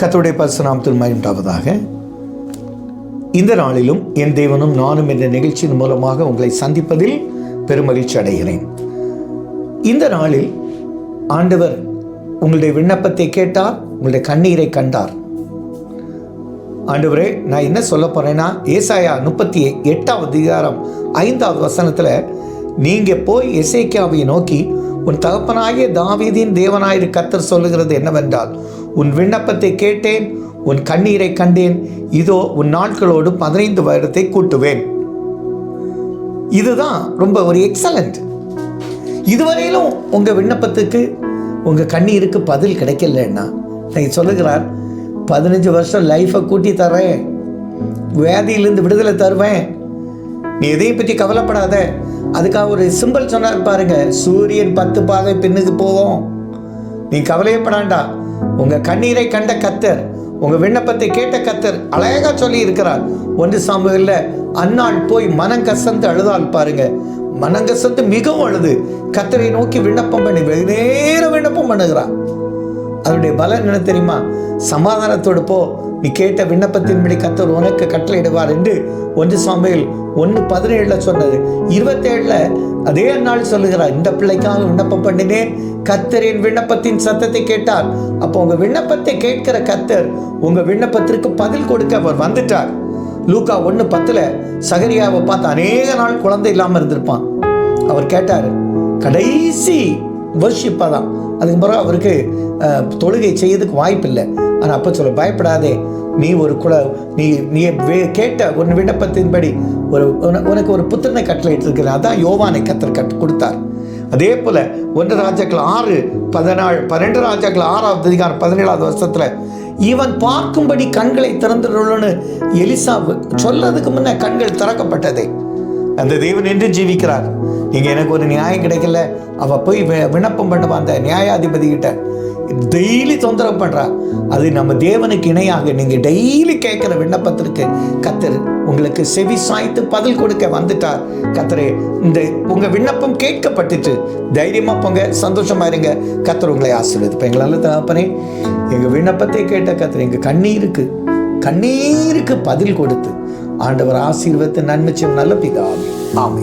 கத்தோடைய பரிசுநாமத்தில் மயண்டாவதாக இந்த நாளிலும் என் தேவனும் நானும் என்ற நிகழ்ச்சியின் மூலமாக உங்களை சந்திப்பதில் பெருமகிழ்ச்சி அடைகிறேன். இந்த நாளில் ஆண்டவர் உங்களுடைய விண்ணப்பத்தை கேட்டார் உங்களுடைய கண்ணீரை கண்டார். ஆண்டவரே நான் என்ன சொல்ல போறேன்னா ஏசாயா முப்பத்தி எட்டாவது அதிகாரம் ஐந்தாவது வசனத்தில் நீங்கள் போய் எசேக்கியாவை நோக்கி உன் தகப்பனாகிய தாவீதின் தேவனாயிரு கத்தர் சொல்லுகிறது என்னவென்றால் உன் விண்ணப்பத்தை கேட்டேன் உன் கண்ணீரை கண்டேன். இதோ உன் நாட்களோடு பதினைந்து வருடத்தை கூட்டுவேன். இதுதான் ரொம்ப ஒரு எக்ஸலண்ட் இதுவரையிலும் உங்கள் விண்ணப்பத்துக்கு உங்கள் கண்ணீருக்கு பதில் கிடைக்கலன்னா நீங்கள் சொல்லுகிறார் பதினஞ்சு வருஷம் லைஃப்பை கூட்டி தரேன் வியாதியிலிருந்து விடுதலை தருவேன். நீ எதையும் பற்றி கவலைப்படாத. அதுக்காக ஒரு சிம்பிள் சொன்னார் பாருங்க சூரியன் பத்து பாதை பின்னுக்கு போவோம் நீ கவலையப்படாண்டா உங்க கண்ணீரை கண்ட கத்தர் உங்க விண்ணப்பத்தை கேட்ட கத்தர் அழகா சொல்லி இருக்கிறார் ஒன்று சாம்புகளில் அன்னாள் போய் மனம் கசந்து அழுதால் பாருங்க. மனம் கசந்து மிகவும் அழுது. கத்தரை நோக்கி விண்ணப்பம் பண்ணி வெகு நேரம் விண்ணப்பம் பண்ணுகிறான் அதனுடைய பலன் என்ன தெரியுமா? சமாதானத்தோடு போ. நீ கேட்ட விண்ணப்பத்தின்படி கத்தர் உனக்கு கட்டளையிடுவார் என்று ஒன்று சாமியில் ஒன்று பதினேழுல சொன்னது. இருபத்தேழுல அதே நாள் சொல்லுகிறார் இந்த பிள்ளைக்காக விண்ணப்பம் பண்ணினேன் கத்தரின் விண்ணப்பத்தின் சத்தத்தை கேட்டார். அப்போ உங்க விண்ணப்பத்தை கேட்கிற கத்தர் உங்க விண்ணப்பத்திற்கு பதில் கொடுக்க அவர் வந்துட்டார். லூக்கா ஒன்று பத்தில் சகரியாவை பார்த்து அநேக நாள் குழந்தை இல்லாமல் இருந்திருப்பான். அவர் கேட்டார் கடைசி வர்ஷிப்பாக தான் அதுக்கு பிறகு அவருக்கு தொழுகை செய்யறதுக்கு வாய்ப்பு இல்லை ஆனால் அப்போ சொல்ல பயப்படாதே. நீ ஒரு குல நீ நீ கேட்ட உன் விண்ணப்பத்தின்படி ஒரு உன- உனக்கு ஒரு புத்திரனை கட்டளை இருக்கிறேன் அதான் யோவானை கத்தர் கட் கொடுத்தார். அதே போல ஒன்று ராஜாக்கள் ஆறு பதினாலு பன்னெண்டு ராஜாக்கள் ஆறாவது அதிகாரம் பதினேழாவது வருஷத்துல இவன் பார்க்கும்படி கண்களை திறந்துள்ளன்னு எலிசா சொல்லதுக்கு முன்ன கண்கள் திறக்கப்பட்டதே. அந்த தேவன் என்று ஜீவிக்கிறார். நீங்க எனக்கு ஒரு நியாயம் கிடைக்கல. அவ போய் வி- விண்ணப்பம் பண்ணுவா அந்த நியாயாதிபதி கிட்ட டெய்லி தொந்தரவு பண்றா. அது நம்ம தேவனுக்கு இணையாக நீங்க டெய்லி கேட்கிற விண்ணப்பத்திற்கு கத்தர் உங்களுக்கு செவி சாய்த்து பதில் கொடுக்க வந்துட்டார். கத்தரே இந்த உங்க விண்ணப்பம் கேட்கப்பட்டுட்டு தைரியமா போங்க சந்தோஷமா இருங்க. கத்தர் உங்களை ஆசீர்வதிப்பேன் எங்களால் தகப்பனே எங்க விண்ணப்பத்தை கேட்ட கத்தர் எங்க கண்ணீருக்கு கண்ணீருக்கு பதில் கொடுத்து ஆண்டவர் ஆசீர்வத்து நன்மை செய்யும் நல்ல பிதாவே. ஆமை